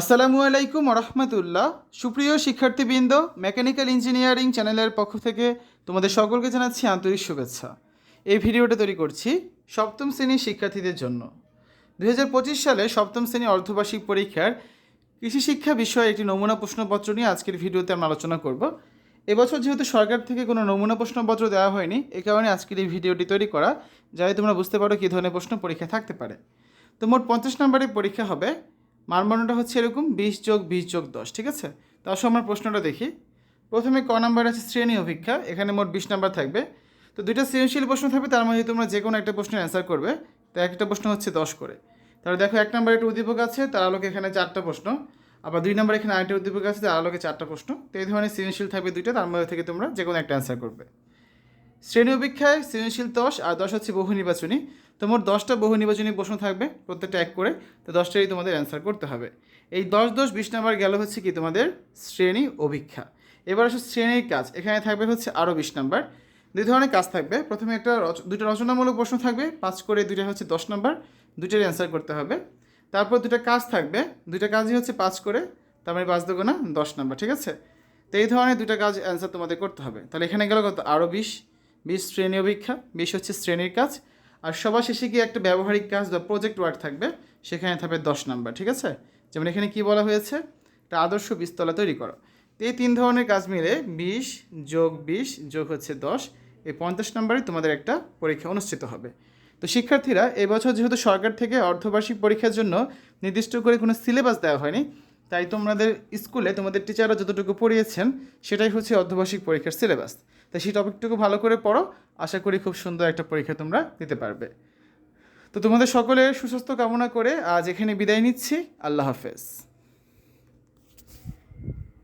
আসসালামু আলাইকুম রহমতুল্লাহ সুপ্রিয় শিক্ষার্থীবৃন্দ, মেকানিক্যাল ইঞ্জিনিয়ারিং চ্যানেলের পক্ষ থেকে তোমাদের সকলকে জানাচ্ছি আন্তরিক শুভেচ্ছা। এই ভিডিওটা তৈরি করছি সপ্তম শ্রেণির শিক্ষার্থীদের জন্য। দু হাজার পঁচিশ সালে সপ্তম শ্রেণি অর্ধবার্ষিক পরীক্ষার কৃষি শিক্ষা বিষয়ে একটি নমুনা প্রশ্নপত্র নিয়ে আজকের ভিডিওতে আমরা আলোচনা করব। এবছর যেহেতু সরকার থেকে কোনো নমুনা প্রশ্নপত্র দেওয়া হয়নি, এ কারণে আজকের এই ভিডিওটি তৈরি করা, যাতে তোমরা বুঝতে পারো কী ধরনের প্রশ্ন পরীক্ষা থাকতে পারে। তো মোট পঞ্চাশ নম্বরের পরীক্ষা হবে মানবর্ণটা হচ্ছে এরকম বিশ যোগ বিশ যোগ দশ, ঠিক আছে? তো আসো আমরা প্রশ্নটা দেখি। প্রথমে ক নাম্বার আছে শ্রেণি অভিক্ষা এখানে মোট বিশ নাম্বার থাকবে। তো দুইটা সৃজনশীল প্রশ্ন থাকবে, তার মধ্যে তোমরা যে কোনো একটা প্রশ্নের অ্যান্সার করবে। তো একটা প্রশ্ন হচ্ছে দশ করে। তাহলে দেখো এক নম্বরে একটা উদ্দীপক আছে, তার আলোকে এখানে চারটা প্রশ্ন। আবার দুই নম্বরে এখানে আরেকটা উদ্দীপক আছে, তার আলোকে চারটা প্রশ্ন। তো এই ধরনের সৃজনশীল থাকবে দুইটা, তার মধ্যে থেকে তোমরা যে কোনো একটা অ্যান্সার করবে। শ্রেণি অপেক্ষায় সৃজনশীল দশ আর দশ হচ্ছে বহু নির্বাচনী। তো মোট দশটা বহু নির্বাচনী প্রশ্ন থাকবে প্রত্যেকটা এক করে। তো দশটাই তোমাদের অ্যান্সার করতে হবে। এই দশ দশ বিশ নাম্বার গেল হচ্ছে কি তোমাদের শ্রেণি অভিক্ষা। এবার আসে শ্রেণির কাজ। এখানে থাকবে হচ্ছে আরও বিশ নাম্বার। দুই ধরনের কাজ থাকবে। প্রথমে একটা দুইটা রচনামূলক প্রশ্ন থাকবে। পাঁচ করে দুইটা হচ্ছে দশ নাম্বার। দুইটারই অ্যান্সার করতে হবে। তারপর দুটো কাজ থাকবে। দুইটা কাজই হচ্ছে পাঁচ করে। তার মানে পাঁচ দুগুণা দশ নাম্বার, ঠিক আছে? তো এই ধরনের দুটো কাজ অ্যান্সার তোমাদের করতে হবে। তাহলে এখানে গেল কত? আরও বিশ। বিশ শ্রেণি অভিক্ষা বিশ হচ্ছে শ্রেণির কাজ। আর সবার শেষে গিয়ে একটা ব্যবহারিক কাজ বা প্রজেক্ট ওয়ার্ক থাকবে, সেখানে থাকবে দশ নাম্বার ঠিক আছে? যেমন এখানে কি বলা হয়েছে? একটা আদর্শ বিস্তলা তৈরি করো। এই তিন ধরনের কাজ মিলে বিশ যোগ বিশ যোগ হচ্ছে দশ, এই পঞ্চাশ নাম্বারে তোমাদের একটা পরীক্ষা অনুষ্ঠিত হবে। তো শিক্ষার্থীরা এবছর যেহেতু সরকার থেকে অর্ধবার্ষিক পরীক্ষার জন্য নির্দিষ্ট করে কোনো সিলেবাস দেওয়া হয়নি তাই তোমাদের স্কুলে তোমাদের টিচাররা যতটুকু পড়িয়েছেন, সেটাই হচ্ছে অর্ধবার্ষিক পরীক্ষার সিলেবাস তাই সেই টপিকটুকু ভালো করে পড়ো, আশা করি খুব সুন্দর একটা পরীক্ষা তোমরা দিতে পারবে। তো তোমাদের সকলের সুস্বাস্থ্য কামনা করে আজ এখানে বিদায় নিচ্ছি। আল্লাহ হাফেজ।